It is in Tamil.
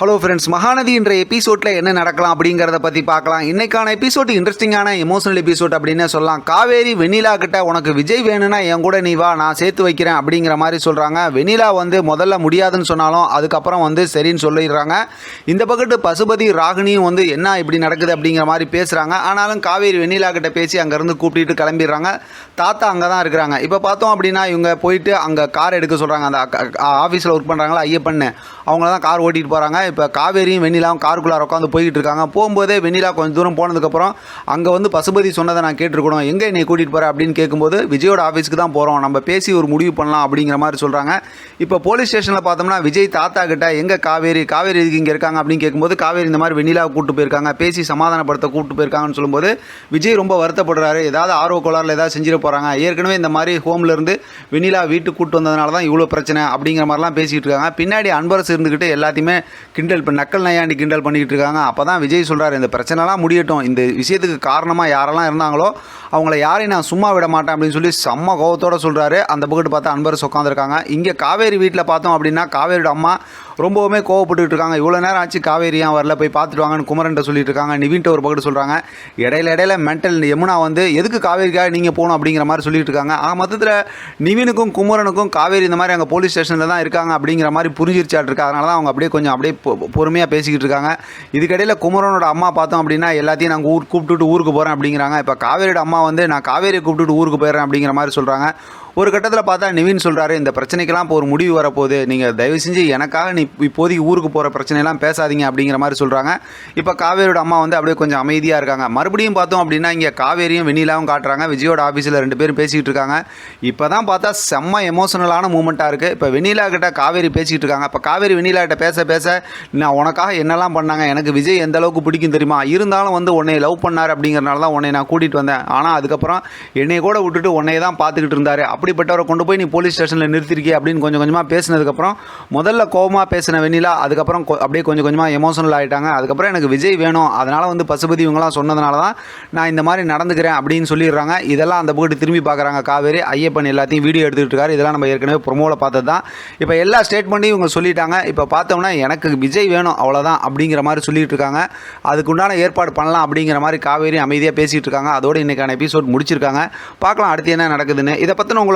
ஹலோ ஃப்ரெண்ட்ஸ் மகாநதி என்ற எபிசோடில் என்ன நடக்கலாம் அப்படிங்கிறத பற்றி பார்க்கலாம். இன்னைக்கான எபிசோட் இன்ட்ரெஸ்டிங்கான எமோஷனல் எபிசோட் அப்படின்னு சொல்லலாம். காவேரி வெண்ணிலா கிட்ட உனக்கு விஜய் வேணும்னா என் கூட நீ வா நான் சேர்த்து வைக்கிறேன் அப்படிங்கிற மாதிரி சொல்கிறாங்க வெண்ணிலா வந்து முதல்ல முடியாதுன்னு சொன்னாலும் அதுக்கப்புறம் வந்து சரின்னு சொல்லிடுறாங்க. இந்த பக்கத்து பசுபதி ராகினியும் வந்து என்ன இப்படி நடக்குது அப்படிங்கிற மாதிரி பேசுகிறாங்க ஆனாலும் காவேரி வெண்ணிலா கிட்ட பேசி அங்கேருந்து கூப்பிட்டு கிளம்பிடுறாங்க. தாத்தா அங்கே தான் இருக்கிறாங்க. இப்போ பார்த்தோம் அப்படின்னா இவங்க போயிட்டு அங்கே கார் எடுக்க சொல்கிறாங்க அந்த ஆஃபீஸில் ஒர்க் பண்ணுறாங்களா ஐயப்பண்ணு அவங்கள தான் கார் ஓட்டிகிட்டு போகிறாங்க இப்போ காவேரியும் வெண்ணிலாவும் காருக்குள்ளார உட்காந்து போய்கிட்டு இருக்காங்க. போகும்போதே வெண்ணிலா கொஞ்சம் தூரம் போனதுக்கப்புறம் அங்கே வந்து பசுபதி சொன்னதை நான் கேட்டிருக்கணும். எங்கே என்னை கூட்டிகிட்டு போகிற அப்படின்னு கேட்கும்போது விஜயோட ஆஃபீஸ்க்கு தான் போகிறோம் நம்ம பேசி ஒரு முடிவு பண்ணலாம் அப்படிங்கிற மாதிரி சொல்கிறாங்க இப்போ போலீஸ் ஸ்டேஷனில் பார்த்தோம்னா விஜய் தாத்தா கிட்ட எங்கே காவேரி காவேரி இதுக்கு இங்கே இருக்காங்க அப்படின்னு கேட்கும்போது காவேரி இந்த மாதிரி வெண்ணிலாவை கூப்பிட்டு போயிருக்காங்க. பேசி சமாதானப்படுத்த கூப்பிட்டு போயிருக்காங்கன்னு சொல்லும்போது விஜய் ரொம்ப வருத்தப்படுறாரு. ஏதாவது ஆர்வ கோளாறுல ஏதாவது செஞ்சிட போகிறாங்க ஏற்கனவே இந்த மாதிரி ஹோம்லேருந்து வெண்ணிலா வீட்டுக்கு கூட்டு வந்ததுனால தான் இவ்வளோ பிரச்சனை அப்படிங்கிற மாதிரிலாம் பேசிகிட்டு இருக்காங்க. பின்னாடி அன்பரசு இருந்துக்கிட்டு எல்லாத்தையுமே கிண்டல் இப்போ நக்கல் நையாண்டி கிண்டல் பண்ணிக்கிட்டு இருக்காங்க. அப்போ தான் விஜய் சொல்கிறார் இந்த பிரச்சனைலாம் முடியட்டும். இந்த விஷயத்துக்கு காரணமாக யாரெல்லாம் இருந்தாங்களோ அவங்கள யாரையும் நான் சும்மா விட மாட்டேன் அப்படின்னு சொல்லி செம்ம கோபத்தோடு சொல்கிறாரு அந்த பக்கத்து பார்த்தா அன்பரசு உட்காந்துருக்காங்க இங்கே காவேரி வீட்டில் பார்த்தோம் அப்படின்னா காவேரியோட அம்மா ரொம்பவுமே கோவப்பட்டுக்கிட்டு இருக்காங்க. இவ்வளோ நேரம் ஆச்சு காவேரி ஏன் வரல? போய் பார்த்துட்டு வாங்கன்னு குமரன்ட்ட சொல்லிட்டு இருக்காங்க. நிவின்ட்ட ஒரு பக்கத்து சொல்கிறாங்க இடையில இடையில மென்டல் யமுனா வந்து எதுக்கு காவேரிக்காக நீங்கள் போகணும்? அப்படிங்கிற மாதிரி சொல்லிட்டு இருக்காங்க. ஆக மொத்தத்தில் நிவினுக்கும் குமரனுக்கும் காவேரி இந்த மாதிரி அங்கே போலீஸ் ஸ்டேஷனில் தான் இருக்காங்க அப்படிங்கிற மாதிரி புரிஞ்சிருச்சாட்டு இருக்கு. அதனால தான் அவங்க அப்படியே கொஞ்சம் அப்படியே பொறுமையாக பேசிக்கிட்டு இருக்காங்க. இதுக்கிடையில் குமரனோட அம்மா பார்த்தோம் அப்படின்னா எல்லாத்தையும் நாங்கள் ஊர் கூப்பிட்டுட்டு ஊருக்கு போகிறேன் அப்படிங்கிறாங்க. இப்போ காவேரியோட அம்மா வந்து நான் காவேரியை கூப்பிட்டுட்டு ஊருக்கு போயிடுறேன் அப்படிங்கிற மாதிரி சொல்கிறாங்க ஒரு கட்டத்தில் பார்த்தா நிவின் சொல்கிறாரு இந்த பிரச்சனைக்கெல்லாம் இப்போ ஒரு முடிவு வரப்போகுது. நீங்கள் தயவு செஞ்சு எனக்காக நீ இப்போதைக்கு ஊருக்கு போகிற பிரச்சனையெல்லாம் பேசாதீங்க அப்படிங்கிற மாதிரி சொல்கிறாங்க இப்போ காவேரியோட அம்மா வந்து அப்படியே கொஞ்சம் அமைதியாக இருக்காங்க. மறுபடியும் பார்த்தோம் அப்படின்னா இங்கே காவேரியும் வெண்ணிலாவும் காட்டுறாங்க. விஜயோட ஆஃபீஸில் ரெண்டு பேரும் பேசிக்கிட்டு இருக்காங்க. இப்போ தான் பார்த்தா செம்ம எமோஷனலான மூமெண்ட்டாக இருக்குது இப்போ வெண்ணிலா கிட்ட காவேரி பேசிக்கிட்டு இருக்காங்க. இப்போ காவேரி வெண்ணிலா கிட்ட பேச பேச நான் உனக்காக என்னெல்லாம் பண்ணாங்க? எனக்கு விஜய் எந்த அளவுக்கு பிடிக்கும் தெரியுமா? இருந்தாலும் வந்து உன்னை லவ் பண்ணார் அப்படிங்கிறனால தான் உன்னை நான் கூட்டிகிட்டு வந்தேன். ஆனால் அதுக்கப்புறம் என்னை கூட விட்டுட்டு உன்னைய தான் பார்த்துக்கிட்டு இருந்தார். அப்படிப்பட்டவரை கொண்டு போய் நீ போலீஸ் ஸ்டேஷனில் நிறுத்திருக்கே அப்படின்னு கொஞ்சம் கொஞ்சமாக பேசினதுக்கப்புறம் முதல்ல கோபமாக பேசின வெண்ணிலா அதுக்கப்புறம் அப்படியே கொஞ்சம் கொஞ்சமாக எமோஷனல் ஆகிட்டாங்க அதுக்கப்புறம் எனக்கு விஜய் வேணும். அதனால் வந்து பசுபதி இவங்களாம் சொன்னதுனால தான் நான் இந்த மாதிரி நடந்துக்கிறேன் அப்படின்னு சொல்லிடுறாங்க. இதெல்லாம் அந்த பக்கத்து திரும்பி பார்க்குறாங்க. காவேரி ஐயப்பன் எல்லாத்தையும் வீடியோ எடுத்துக்கிட்டு இருக்காரு. இதெல்லாம் நம்ம ஏற்கனவே ப்ரொமோவில் பார்த்தது தான். இப்போ எல்லா ஸ்டேட்மெண்ட்டையும் இவங்க சொல்லிட்டாங்க. இப்போ பார்த்தோம்னா எனக்கு விஜய் வேணும் அவ்வளோதான் அப்படிங்கிற மாதிரி சொல்லிட்டு இருக்காங்க. அதுக்குண்டான ஏற்பாடு பண்ணலாம் அப்படிங்கிற மாதிரி காவேரி அமைதியாக பேசிகிட்டு இருக்காங்க. அதோடு இன்றைக்கான எபிசோட் முடிச்சிருக்காங்க. பார்க்கலாம் அடுத்து என்ன நடக்குதுன்னு. இதை பற்றின உங்களுக்கு